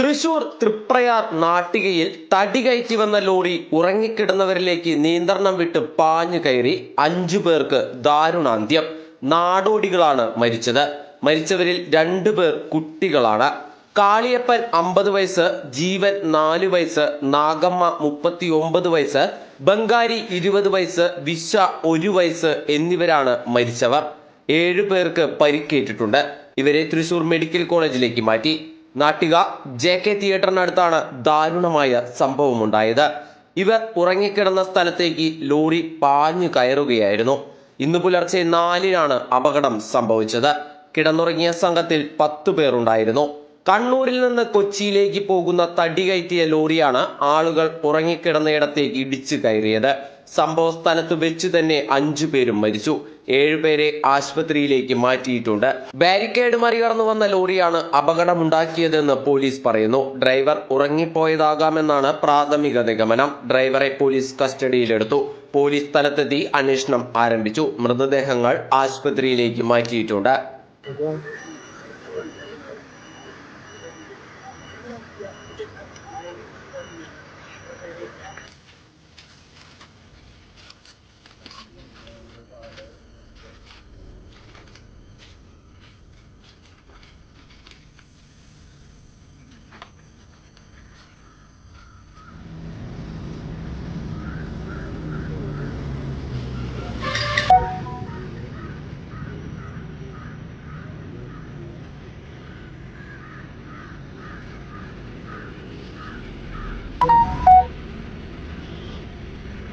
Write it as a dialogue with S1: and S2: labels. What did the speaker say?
S1: തൃശൂർ തൃപ്രയാർ നാട്ടികയിൽ തടി കയറ്റി വന്ന ലോറി ഉറങ്ങിക്കിടന്നവരിലേക്ക് നിയന്ത്രണം വിട്ട് പാഞ്ഞു കയറി അഞ്ചു പേർക്ക് ദാരുണാന്ത്യം. നാടോടികളാണ് മരിച്ചത്. മരിച്ചവരിൽ രണ്ടു പേർ കുട്ടികളാണ്. കാളിയപ്പൻ അമ്പത് വയസ്സ് ജീവൻ നാല് വയസ്സ് നാഗമ്മ മുപ്പത്തി ഒമ്പത് വയസ്സ് ബംഗാരി ഇരുപത് വയസ്സ് വിശ ഒരു വയസ്സ് എന്നിവരാണ് മരിച്ചവർ. ഏഴു പേർക്ക് പരിക്കേറ്റിട്ടുണ്ട്. ഇവരെ തൃശൂർ മെഡിക്കൽ കോളേജിലേക്ക് മാറ്റി. നാട്ടിക ജെ കെ തിയേറ്ററിനടുത്താണ് ദാരുണമായ സംഭവമുണ്ടായത്. ഇവർ ഉറങ്ങിക്കിടന്ന സ്ഥലത്തേക്ക് ലോറി പാഞ്ഞു കയറുകയായിരുന്നു. ഇന്ന് പുലർച്ചെ നാലിനാണ് അപകടം സംഭവിച്ചത്. കിടന്നുറങ്ങിയ സംഘത്തിൽ പത്തു പേരുണ്ടായിരുന്നു. കണ്ണൂരിൽ നിന്ന് കൊച്ചിയിലേക്ക് പോകുന്ന തടി കയറ്റിയ ലോറിയാണ് ആളുകൾ ഉറങ്ങിക്കിടന്നയിടത്തേക്ക് ഇടിച്ചു കയറിയത്. സംഭവ സ്ഥലത്ത് വെച്ച് തന്നെ അഞ്ചു പേരും മരിച്ചു. ഏഴുപേരെ ആശുപത്രിയിലേക്ക് മാറ്റിയിട്ടുണ്ട്. ബാരിക്കേഡ് മറികടന്നു വന്ന ലോറിയാണ് അപകടമുണ്ടാക്കിയതെന്ന് പോലീസ് പറയുന്നു. ഡ്രൈവർ ഉറങ്ങിപ്പോയതാകാമെന്നാണ് പ്രാഥമിക നിഗമനം. ഡ്രൈവറെ പോലീസ് കസ്റ്റഡിയിലെടുത്തു. പോലീസ് സ്ഥലത്തെത്തി അന്വേഷണം ആരംഭിച്ചു. മൃതദേഹങ്ങൾ ആശുപത്രിയിലേക്ക് മാറ്റിയിട്ടുണ്ട്.